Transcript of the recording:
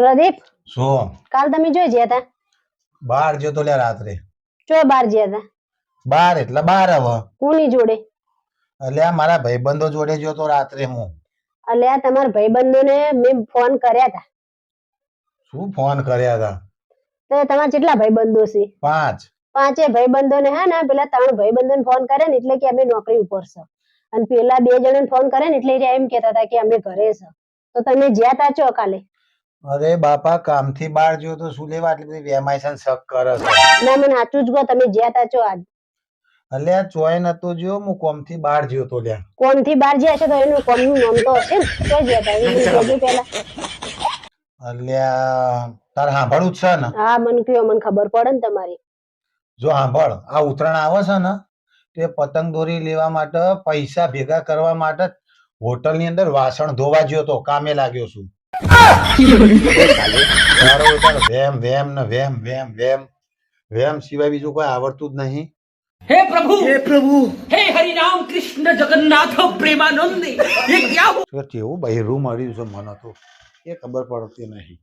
પ્રદીપ શું? કાલ તમે જોઈ ગયા હતા બાર જો તો લે રાત્રે. જો બાર ગયા હતા બાર એટલે બાર હવે. કોની જોડે? એટલે આ મારા ભાઈબંધો જોડે જો તો રાત્રે હું. એટલે આ તમારા ભાઈબંધોને મેં ફોન કર્યા હતા શું ફોન કર્યા હતા તો તમારા કેટલા ભાઈબંધો છે? પાંચ. પાંચે ભાઈબંધોને હા ને પેલા ત્રણ ભાઈબંધોને ફોન કરે ને એટલે કે અમે નોકરી ઉપર છે. અને પેલા બે જણાને ફોન કરે ને એટલે એમ કહેતા હતા કે અમે ઘરે છે. તો તમે જ્યાં તા છો કાલે? અરે બાપા કામથી બહાર જો તો શું લેવા આટલી બધી વેમાઈસન શક કરે છે. ના મને સાચું જ કહો તમે જ્યાં તા છો આજ. અલે આ ચોય નતો જો હું કોમથી બહાર જ્યો તો લ્યા. કોમથી બહાર જ્યા છે તો એનું કોમનું નામ તો હશે ને. તો જ્યાં તા એ મને પહેલા. આ તારે જ છે ને? હા મને કયો મને ખબર પડે ને તમારી. જો સાંભળ આ ઉતરાણ આવે છે ને તે પતંગ દોરી લેવા માટે પૈસા ભેગા કરવા માટે હોટલની અંદર વાસણ ધોવા જ્યો તો કામે લાગ્યો છું. તારો બીજું કોઈ આવડતું જ નહીં. હે પ્રભુ! હે પ્રભુ! હે હરિરામ કૃષ્ણ જગન્નાથ પ્રેમાનંદ. એ ક્યાં કેવું બહેરું મળ્યું છે મને તો. એ ખબર પડતી નહીં.